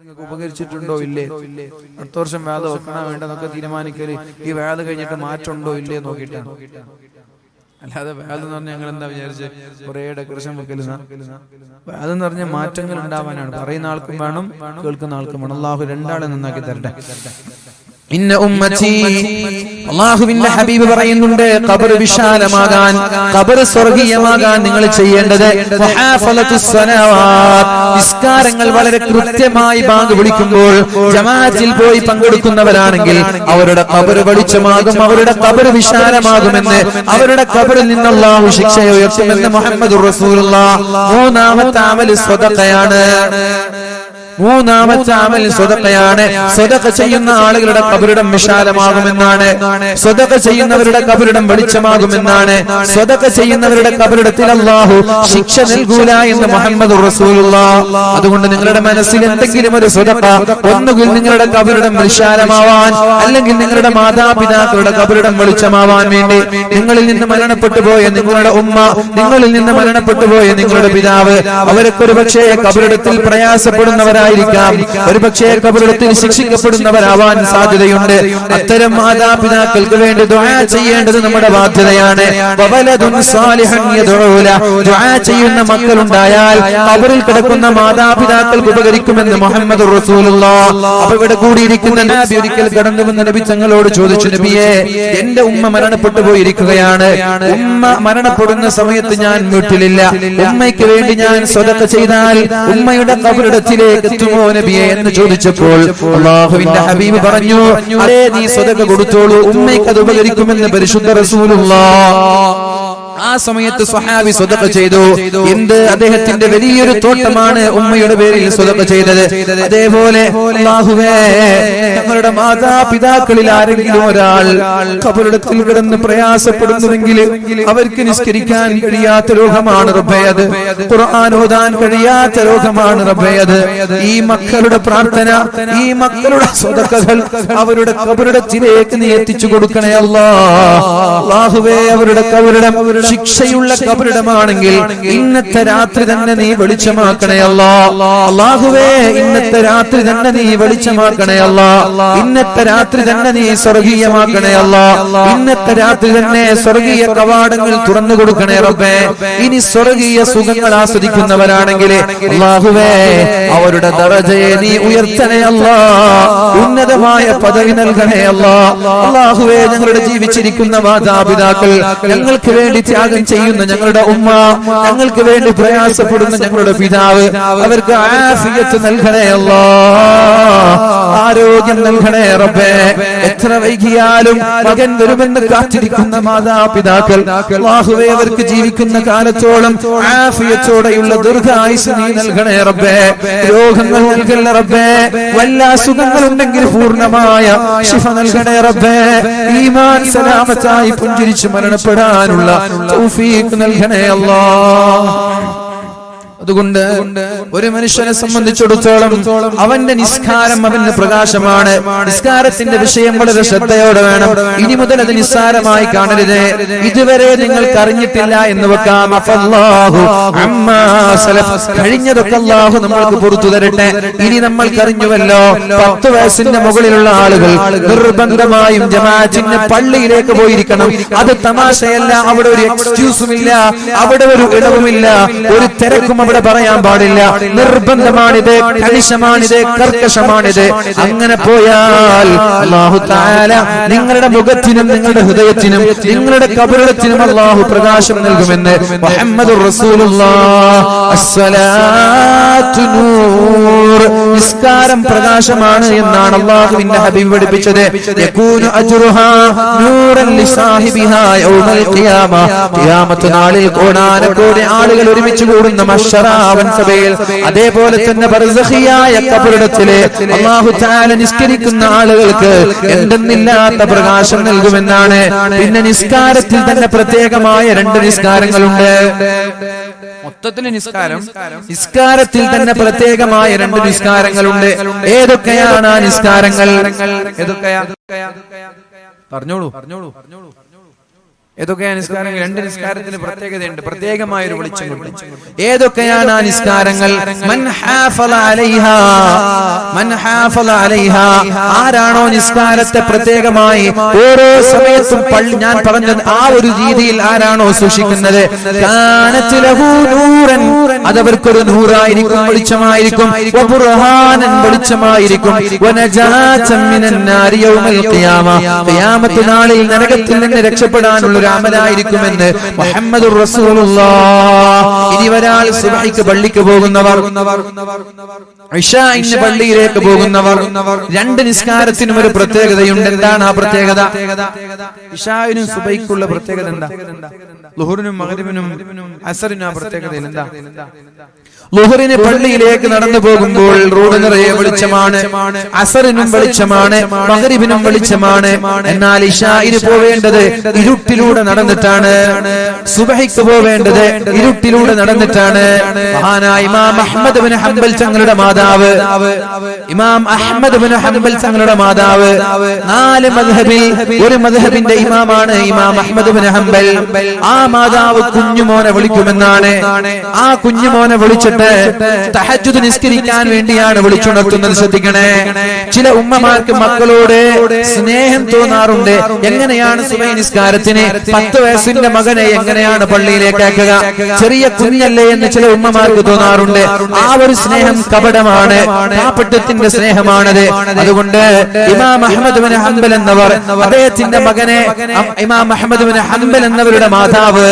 നിങ്ങൾക്ക് ഉപകരിച്ചിട്ടുണ്ടോ ഇല്ലേ? അടുത്ത വർഷം വേദ വെക്കണോ വേണ്ടെന്നൊക്കെ തീരുമാനിക്കൽ ഈ വേദ കഴിഞ്ഞിട്ട് മാറ്റമുണ്ടോ ഇല്ലേ നോക്കിയിട്ടാണ്. അല്ലാതെ വേദം എന്ന് പറഞ്ഞാൽ ഞങ്ങൾ എന്താ വിചാരിച്ച്? കുറെ ഡെക്കറേഷൻ വെക്കലുന്ന. വേദം എന്ന് പറഞ്ഞാൽ മാറ്റങ്ങൾ ഉണ്ടാവാനാണ്. പറയുന്ന ആൾക്കും വേണം കേൾക്കുന്ന ആൾക്കും വേണം. അള്ളാഹു രണ്ടാളെ നന്നാക്കി തരട്ടെ. ഇന്ന ഉമ്മത്തി അള്ളാഹുവിന്റെ ഹബീബ് പറയുന്നുണ്ട് കബർ വിശാലമാകാൻ കബർ സ്വർഗീയമാകാൻ നിങ്ങൾ ചെയ്യേണ്ടത്. നിസ്കാരങ്ങൾ വളരെ കൃത്യമായി ബാങ്ക് വിളിക്കുമ്പോൾ ജമാഅത്തിൽ പോയി പങ്കെടുക്കുന്നവരാണെങ്കിൽ അവരുടെ കബർ വെളിച്ചമാകും അവരുടെ കബർ വിശാലമാകുമെന്ന് അവരുടെ കബറിൽ നിന്ന് അള്ളാഹു ശിക്ഷ ഉയർത്തുമെന്ന് മുഹമ്മദ് റസൂലുള്ള മൂന്നാമത്തെ അമൽ സ്വതക്കയാണ് മൂന്നാമത്തെ അമൽ സ്വതക്കയാണ്. സ്വതക്ക ചെയ്യുന്ന ആളുകളുടെ കബറിടം വിശാലമാകുമെന്നാണ്. സ്വതക്ക ചെയ്യുന്നവരുടെ കബറിടം വെളിച്ചമാകുമെന്നാണ്. സ്വതക്ക ചെയ്യുന്നവരുടെ കബറിടത്തിൽ അള്ളാഹു ശിക്ഷ നൽകൂല എന്ന് മുഹമ്മദ് അതുകൊണ്ട് നിങ്ങളുടെ മനസ്സിൽ എന്തെങ്കിലും ഒരു സ്വതക്ക ഒന്നുകിൽ നിങ്ങളുടെ കബറിടം വിശാലമാവാൻ അല്ലെങ്കിൽ നിങ്ങളുടെ മാതാപിതാക്കളുടെ കബറിടം വെളിച്ചമാവാൻ വേണ്ടി നിങ്ങളിൽ നിന്ന് മരണപ്പെട്ടു പോയ നിങ്ങളുടെ ഉമ്മ നിങ്ങളിൽ നിന്ന് മരണപ്പെട്ടു പോയ നിങ്ങളുടെ പിതാവ് അവരൊക്കെ ഒരു പക്ഷേ കബറിടത്തിൽ പ്രയാസപ്പെടുന്നവരായിരിക്കാം ഒരുപക്ഷേ കബറിടത്തിൽ ശിക്ഷിക്കപ്പെടുന്നവരാവാൻ സാധ്യതയുണ്ട്. അത്തരം മാതാപിതാക്കൾക്ക് വേണ്ടി ചെയ്യേണ്ടത് നമ്മുടെ ബാധ്യതയാണ്. ചെയ്യുന്ന സാലിഹൻ ഉണ്ടായാൽ കബറിൽ കിടക്കുന്ന മാതാപിതാക്കൾക്ക് ഉപകരിക്കുമെന്ന് മുഹമ്മദ് അപ്പൊ ഇവിടെ കൂടിയിരിക്കുന്ന നബി ഒരിക്കൽ കടന്നു വന്ന നബി തങ്ങളോട് ചോദിച്ചു നബിയെ എന്റെ ഉമ്മ മരണപ്പെട്ടു പോയിരിക്കുകയാണ് ഉമ്മ മരണപ്പെടുന്ന സമയത്ത് ഞാൻ വീട്ടിലില്ല. ഉമ്മയ്ക്ക് വേണ്ടി ഞാൻ സ്വതക്ക ചെയ്താൽ ഉമ്മയുടെ കബറിടത്തിലേക്ക് എത്തുമോ നബിയെ എന്ന് ചോദിച്ചപ്പോൾ അള്ളാഹുവിന്റെ ഹബീബ് പറഞ്ഞു അതേ നീ സ്വതക കൊടുത്തോളൂ ഉമ്മയ്ക്ക് അത് ഉപകരിക്കുമെന്ന് പരിശുദ്ധ റസൂലുള്ള. ആ സമയത്ത് സ്വഹാബി സ്വതക്ക ചെയ്തു. എന്ത് അദ്ദേഹത്തിന്റെ വലിയൊരു തോട്ടമാണ് ഉമ്മയുടെ പേരിൽ സ്വതക്ക ചെയ്തത്. അതേപോലെ ഞങ്ങളുടെ മാതാപിതാക്കളിൽ ആരെങ്കിലും ഒരാൾ കബറിടത്തിൽ കിടന്ന് പ്രയാസപ്പെടുന്നുവെങ്കിൽ അവർക്ക് നിസ്കരിക്കാൻ കഴിയാത്ത രോഗമാണ് റബ്ബയത് ഖുർആൻ ഓതാൻ കഴിയാത്ത രോഗമാണ് റബ്ബയത് ഈ മക്കളുടെ പ്രാർത്ഥന ഈ മക്കളുടെ സ്വതക്കകൾ അവരുടെ കബറിടത്തിലേക്ക് നീ എത്തിച്ചു കൊടുക്കണേ അല്ലാ അല്ലാഹുവേ അവരുടെ കബറിടം ശിക്ഷയുള്ള കബറിടമാണെങ്കിൽ ഇന്നത്തെ രാത്രി തന്നെ നീ വെളിച്ചമാക്കണേ അല്ലാഹുവേ ഇന്നത്തെ രാത്രി തന്നെ നീ വെളിച്ചമാക്കണേ ഇന്നത്തെ രാത്രി തന്നെ നീ സ്വർഗീയമാക്കണേ ഇന്നത്തെ രാത്രി തന്നെ സ്വർഗീയ കവാടങ്ങൾ തുറന്നു കൊടുക്കണേ റബ്ബേ. ഇനി സ്വർഗീയ സുഖങ്ങൾ ആസ്വദിക്കുന്നവരാണെങ്കിൽ അള്ളാഹുവേ അവരുടെ ദറജയെ നീ ഉയർത്തണേ ഉന്നതമായ പദവി നൽകണേ അല്ലാ. അല്ലാഹുവേ ഞങ്ങളുടെ ജീവിച്ചിരിക്കുന്ന മാതാപിതാക്കൾ ഞങ്ങൾക്ക് വേണ്ടി ത്യാഗം ചെയ്യുന്ന ഞങ്ങളുടെ ഉമ്മ. ഞങ്ങൾക്ക് വേണ്ടി പ്രയാസപ്പെടുന്ന ഞങ്ങളുടെ പിതാവ്. അവർക്ക് ആഫിയത്ത് നൽകണേ അല്ലാ. ആരോഗ്യം നൽകണേ റബ്ബേ. എത്ര വൈകിയാലും മകൻ വരുമെന്ന് കാത്തിരിക്കുന്ന മാതാപിതാക്കൾ. അല്ലാഹുവേ അവർക്ക് ജീവിക്കുന്ന കാലത്തോളം ആഫിയത്തോടെയുള്ള ദീർഘായുസ് നീ നൽകണേ റബ്ബേ. രോഗങ്ങൾ നൽകല്ല റബ്ബേ. വല്ല അസുഖങ്ങളുണ്ടെങ്കിൽ പൂർണമായ ശിഫ നൽകണേ റബ്ബേ. ഈമാൻ സലാമത്തായി പുഞ്ചിരിച്ച് മരണപ്പെടാനുള്ള നൽകണേ അല്ലാ അതുകൊണ്ട് ഒരു മനുഷ്യനെ സംബന്ധിച്ചിടത്തോളം അവന്റെ നിസ്കാരം അവന്റെ പ്രകാശമാണ്. നിസ്കാരത്തിന്റെ വിഷയം വളരെ ശ്രദ്ധയോടെ വേണം. ഇനി മുതൽ അത് നിസ്സാരമായി കാണരുത്. ഇതുവരെ നിങ്ങൾക്ക് അറിഞ്ഞിട്ടില്ല എന്ന് വെക്കാം. കഴിഞ്ഞതൊക്കെ അല്ലാഹു നമ്മൾക്ക് പുറത്തു തരട്ടെ. ഇനി നമ്മൾക്ക് അറിഞ്ഞുവല്ലോ പത്ത് വയസ്സിന്റെ മുകളിലുള്ള ആളുകൾ നിർബന്ധമായും ജമാഅത്തിന്റെ പള്ളിയിലേക്ക് പോയിരിക്കണം. അത് തമാശയല്ല. അവിടെ ഒരു എക്സ്ക്യൂസും ഇല്ല അവിടെ ഒരു ഇടവുമില്ല. ഒരു തിരക്കും അവിടെ പറയാൻ പാടില്ല. നിർബന്ധമാണിത് കണിശമാണിത് കർക്കശമാണിത്. അങ്ങനെ പോയാൽ അള്ളാഹു താല നിങ്ങളുടെ മുഖത്തിനും നിങ്ങളുടെ ഹൃദയത്തിനും നിങ്ങളുടെ കബറിടത്തിനും അള്ളാഹു പ്രകാശം നൽകുമെന്ന് മുഹമ്മദ് നിസ്കാരം പ്രകാശമാണ് എന്നാണ് അള്ളാഹുവിന്റെ ഹബീബ് പഠിപ്പിച്ചത്. നാളിൽ കോടാനക്കോടി ആളുകൾ ഒരുമിച്ച് കൂടുന്ന മഹ്ശറാവൻ സഭയിൽ. അതേപോലെ തന്നെ കബറിടത്തിലെ അല്ലാഹു തആല നിസ്കരിക്കുന്ന ആളുകൾക്ക് എന്തെന്നില്ലാത്ത പ്രകാശം നൽകുമെന്നാണ്. പിന്നെ നിസ്കാരത്തിൽ തന്നെ പ്രത്യേകമായ രണ്ട് നിസ്കാരങ്ങളുണ്ട്. മൊത്തത്തിൽ നിസ്കാരം നിസ്കാരത്തിൽ തന്നെ പ്രത്യേകമായ രണ്ട് നിസ്കാരങ്ങളുണ്ട്. ഏതൊക്കെയാണ് ആ നിസ്കാരങ്ങൾ? ഏതൊക്കെയാ പറഞ്ഞോളൂ. പറഞ്ഞോളൂ. ഏതൊക്കെയാ നിസ്കാരങ്ങൾ? രണ്ട് നിസ്കാരത്തിന് പ്രത്യേകതയുണ്ട്. പ്രത്യേകമായ ഒരു വെളിച്ചം ഏതൊക്കെയാണ് ആ നിസ്കാരങ്ങൾ? ആരാണോ നിസ്കാരത്തെ പ്രത്യേകമായി ഓരോ സമയത്തും പള്ളി ഞാൻ പറഞ്ഞത് ആ ഒരു രീതിയിൽ ആരാണോ സൂക്ഷിക്കുന്നത്? അതവർക്കൊരു നൂറായിരിക്കും വെളിച്ചമായിരിക്കും. വെളിച്ചമായിരിക്കും. നാളിൽ നരകത്തിൽ നിന്ന് രക്ഷപ്പെടാനുള്ള ഒരു മുഹമ്മദ് ഇനി ഒരാൾ സുബഹിക്ക് പള്ളിക്ക് പോകുന്നവർ പള്ളിയിലേക്ക് പോകുന്നവർ രണ്ട് നിസ്കാരത്തിനും ഒരു പ്രത്യേകതയുണ്ട്. എന്താണ് ആ പ്രത്യേകത? ഇഷായിനും സുബൈക്കുള്ള പ്രത്യേകത എന്താ? ലുഹുറിനും മകരിവിനും അസറിനും ആ പ്രത്യേകത എന്താ? ലുഹറിന് പള്ളിയിലേക്ക് നടന്നു പോകുമ്പോൾ റോഡ് നിറയെ വെളിച്ചമാണ്. അസറിനും വെളിച്ചമാണ്. മകരിബിനും വെളിച്ചമാണ്. എന്നാൽ ഇഷായിന് പോവേണ്ടത് ഇരുട്ടിലൂടെ നടന്നിട്ടാണ്. സുബഹിക്ക് പോവേണ്ടത് ഇരുട്ടിലൂടെ നടന്നിട്ടാണ്. മഹാനായ ഇമാം അഹമ്മദ് ബിൻ ഹംബൽ തങ്ങളുടെ മാതാവ്. ഇമാം അഹമ്മദ് ബിൻ ഹംബൽ തങ്ങളുടെ മാതാവ്. നാല് മദ്ഹബിൽ ഒരു മദ്ഹബിന്റെ ഇമാമാണ് ഇമാം അഹമ്മദ് ബിൻ ഹംബൽ. ആ മാതാവ് കുഞ്ഞുമോനെ വിളിക്കുമെന്നാണ്. ആ കുഞ്ഞുമോനെ വിളിച്ചിട്ട് തഹജ്ജുദ് നിസ്കരിക്കാൻ വേണ്ടിയാണ് വിളിച്ചുണർത്തുന്നത്. ശ്രദ്ധിക്കണേ. ചില ഉമ്മമാർക്ക് മക്കളോട് സ്നേഹം തോന്നാറുണ്ട്. എങ്ങനെയാണ് സുബൈ നിസ്കാരത്തിന്? പത്ത് വയസ്സിന്റെ മകനെ എങ്ങനെയാണ് പള്ളിയിലേക്ക് ആക്കുക ചെറിയ കുഞ്ഞല്ലേ എന്ന് ചില ഉമ്മമാർക്ക് തോന്നാറുണ്ട്. ആ ഒരു സ്നേഹം കപടമാണ്. കാപ്പട്ടത്തിന്റെ സ്നേഹമാണത്. അതുകൊണ്ട് ഇമാം അഹമ്മദ് ബിൻ ഹംബൽ എന്നവർ അദ്ദേഹത്തിന്റെ മകനെ ഇമാം അഹമ്മദ് ബിൻ ഹംബൽ എന്നവരുടെ മാതാവ്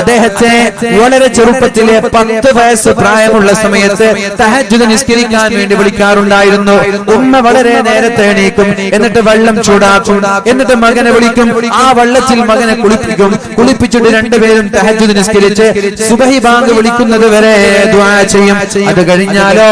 അദ്ദേഹത്തെ വളരെ ചെറുപ്പത്തിലെ പത്ത് വയസ്സ് പ്രായമുള്ള സമയത്ത് തഹജ്ജുദ് നിസ്കരിക്കാൻ വേണ്ടി വിളിക്കാറുണ്ടായിരുന്നു. ഉമ്മ വളരെ നേരത്തെ എണീക്കും. എന്നിട്ട് വെള്ളം ചൂടാക്കും. എന്നിട്ട് മകനെ വിളിക്കും. ആ വെള്ളത്തിൽ മകനെ കുളിപ്പിക്കും. കുളിപ്പിച്ചിട്ട് രണ്ടുപേരും തഹജ്ജുദ് നിസ്കരിച്ച് സുബഹി ബാങ്ക് വിളിക്കുന്നത് വരെ ദുആ ചെയ്യും. അത് കഴിഞ്ഞാലോ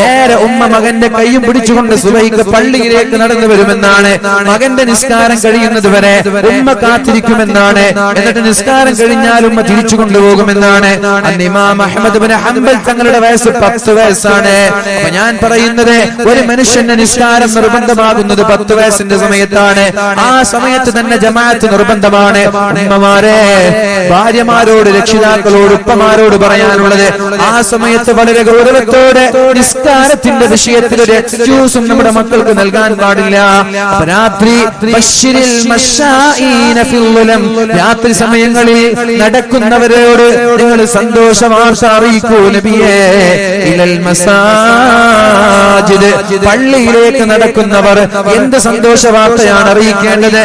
നേരെ ഉമ്മ മകന്റെ കൈയും പിടിച്ചുകൊണ്ട് സുബഹിക്ക് പള്ളിയിലേക്ക് നടന്നു വരുമെന്നാണ്. മകന്റെ നിസ്കാരം കഴിയുന്നത് വരെ ഉമ്മ കാത്തിരിക്കുമെന്നാണ്. എന്നിട്ട് നിസ്കാരം കഴിഞ്ഞാൽ ഉമ്മ തിരിച്ചു കൊണ്ടുപോകുമെന്നാണ് അഹമ്മദ് ബിൻ ഹംബൽ തങ്ങളുടെ വയസ്സ് പത്ത് വയസ്സാണ്. അപ്പൊ ഞാൻ പറയുന്നത് ഒരു മനുഷ്യന്റെ നിസ്കാരം നിർബന്ധമാകുന്നത് പത്ത് വയസ്സിന്റെ സമയത്താണ്. ആ സമയത്ത് തന്നെ ജമാഅത്ത് നിർബന്ധമാണ്. ഉമ്മമാരെ ഭാര്യമാരോട് രക്ഷിതാക്കളോട് ഉപ്പമാരോട് പറയാനുള്ളത് ആ സമയത്ത് വളരെ ഗൗരവത്തോടെ നിസ്കാരത്തിന്റെ വിഷയത്തിൽ ഒരു എക്സ്ക്യൂസും നമ്മുടെ മക്കൾക്ക് നൽകാൻ പാടില്ല. രാത്രി. രാത്രി സമയങ്ങളിൽ നടക്കുന്നവരോട് നിങ്ങൾ സന്തോഷ വാർത്ത അറിയിക്കൂ നബിയേ. ഇലൽ മസാജിദ്. പള്ളിയിലേക്ക് നടക്കുന്നവർ എന്ത് സന്തോഷ വാർത്തയാണ് അറിയിക്കേണ്ടത്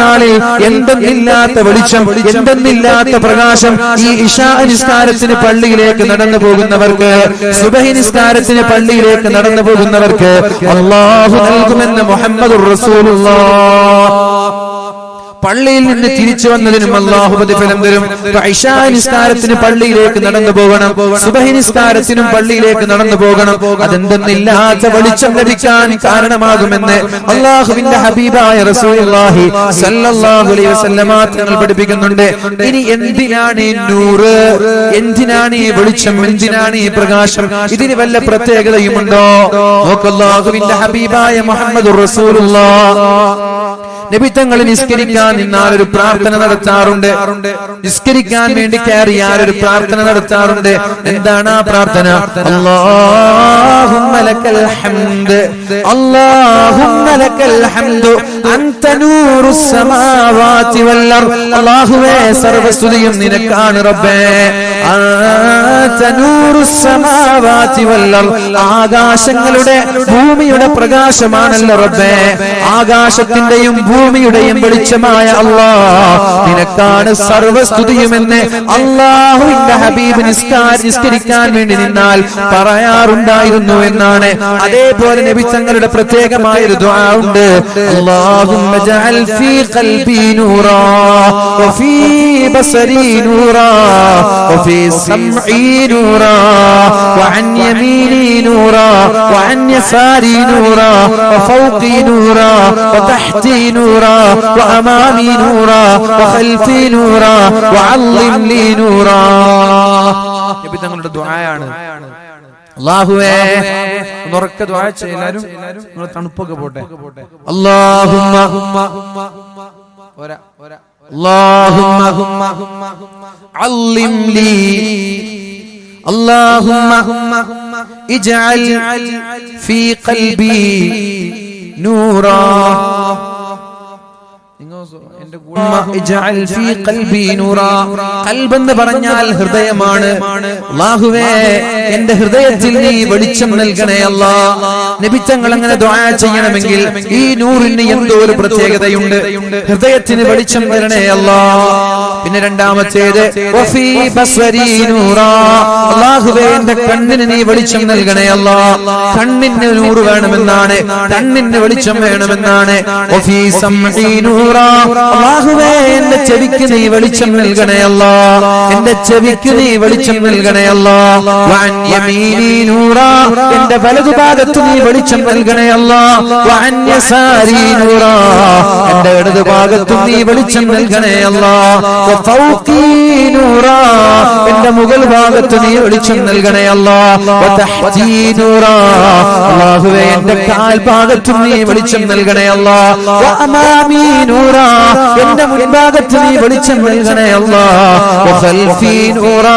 നാളിൽ എന്തെന്നില്ലാത്ത വെളിച്ചം എന്തെന്നില്ലാത്ത പ്രകാശം ഈ ഇഷാ നിസ്കാരത്തിന് പള്ളിയിലേക്ക് നടന്നു പോകുന്നവർക്ക് സുബഹി നിസ്കാരത്തിന് പള്ളിയിലേക്ക് നടന്നു പോകുന്നവർക്ക് അള്ളാഹു നൽകുമെന്ന് മുഹമ്മദ് പള്ളിയിൽ നിന്ന് തിരിച്ചു വന്നതിനും അള്ളാഹു പ്രതിഫലം തരും. നിസ്കാരത്തിന് പള്ളിയിലേക്ക് നടന്നു പോകണം. സുബഹി നിസ്കാരത്തിനും പള്ളിയിലേക്ക് നടന്നു പോകണം. അതെന്തെന്നില്ലാത്ത വെളിച്ചം ലഭിക്കാൻ കാരണമാകുമെന്ന് അള്ളാഹുവിന്റെ ഹബീബായ റസൂലുള്ളാഹി സല്ലല്ലാഹു അലൈഹി വസല്ലമ തങ്ങൾ പഠിപ്പിക്കുന്നുണ്ട്. ഇനി എന്തിനാണ് ഈ നൂറ്? എന്തിനാണ് ഈ വെളിച്ചം? എന്തിനാണ് ഈ പ്രകാശം? ഇതിന് വല്ല പ്രത്യേകതയുമുണ്ടോ? നോക്കല്ലാഹുവിന്റെ ഹബീബായ മുഹമ്മദ് നബി തങ്ങൾ നിസ്കരിക്കാൻ നിന്നാൽ ഒരു പ്രാർത്ഥന നടത്താറുണ്ട്. നിസ്കരിക്കാൻ വേണ്ടി കയറിയാൽ ഒരു പ്രാർത്ഥന നടത്താറുണ്ട്. എന്താണ് ആ പ്രാർത്ഥന? അല്ലാഹുമ്മ ലക്കൽ ഹംദ്. അല്ലാഹുമ്മ ലക്കൽ ഹംദു. അല്ലാഹുവേ സർവസ്തുതിയും നിനക്കാണ് റബ്ബേ. ആകാശങ്ങളുടെ ഭൂമിയുടെ പ്രകാശമാണല്ലോ റബ്ബേ. ആകാശത്തിന്റെയും ഭൂമിയുടെയും വെളിച്ചമായ അള്ളാ നിനക്കാണ് സർവസ്തുതിയുമെന്ന് അള്ളാഹുവിന്റെ ഹബീബ് നിസ്കാര നിസ്കരിക്കാൻ വേണ്ടി നിന്നാൽ പറയാറുണ്ടായിരുന്നു എന്നാണ്. അതേപോലെ നബി തങ്ങളുടെ പ്രത്യേകമായ ഒരു ദുആ ഉണ്ട് اللهم اجعل في قلبي نورا وفي بصري نورا وفي سمعي نورا وعن يميني نورا وعن يساري نورا وفوقي نورا وتحتي نورا وأمامي نورا وخلفي نورا وعظم لي نورا നബി തങ്ങളുടെ ദുആയാണ് അള്ളാഹുവേ ഉറക്കെ ദുആ ചെയ്യ എല്ലാരും നിങ്ങൾ തണുപ്പൊക്കെ പോട്ടെ اللهم ഒരാ ഒരാ اللهم علم لي اللهم اجعل في قلبي نورا എന്ന് പറഞ്ഞാൽ ഹൃദയമാണ്. അല്ലാഹുവേ എന്റെ ഹൃദയത്തിൽ നീ വെളിച്ചം നൽകണേ അല്ലാ. നബിത്തങ്ങൾ അങ്ങനെ ദുആ ചെയ്യണമെങ്കിൽ ഈ നൂറിന് എന്തോ ഒരു പ്രത്യേകതയുണ്ട്. ഹൃദയത്തിന് വെളിച്ചം തരണേ അല്ലാ. പിന്നെ രണ്ടാമത്തേത് അല്ലാഹുവേ എന്റെ കണ്ണിന് നീ വെളിച്ചം നൽകണേ അല്ലാ. കണ്ണിന് നൂറ് വേണമെന്നാണ്. കണ്ണിന് വെളിച്ചം വേണമെന്നാണ്. അല്ലാഹുവേ എന്റെ ചെവിക്ക് നീ വെളിച്ചം നൽകണേ അല്ലാ. എന്റെ ചെവിക്ക് നീ വെളിച്ചം നൽകണേ അല്ലാ. എന്റെ വലതുഭാഗത്ത് നീ വെളിച്ചം നൽകണേ അല്ലാ. എന്റെ ഇടതുഭാഗത്ത് നീ വെളിച്ചം നൽകണേ അല്ലാ. എന്റെ മുകൾ ഭാഗത്ത് നീ വെളിച്ചം നൽകണേ അല്ലാഹുവേ എന്റെ കാൽഭാഗത്തും നീ വെളിച്ചം നൽകണേ അല്ലാ. വഅമാമി നൂറാ. എന്റെ മുൻഭാഗത്ത് നീ വെളിച്ചം നൽകണേ അല്ലാ. വഖൽഫി നൂറാ.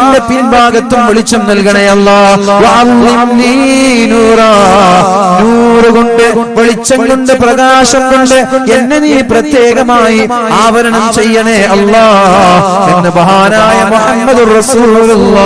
എന്റെ പിൻഭാഗത്തും വെളിച്ചം നൽകണേ അല്ലാ. വഅള്ളിംനി നൂറാ. നൂറ് കൊണ്ട് വെളിച്ചം കൊണ്ട് പ്രകാശം കൊണ്ട് എന്നെ നീ പ്രത്യേകമായി ആവരണം ചെയ്യണേ അല്ലാ. എന്ന് മഹാനായ മുഹമ്മദ് റസൂലുള്ള.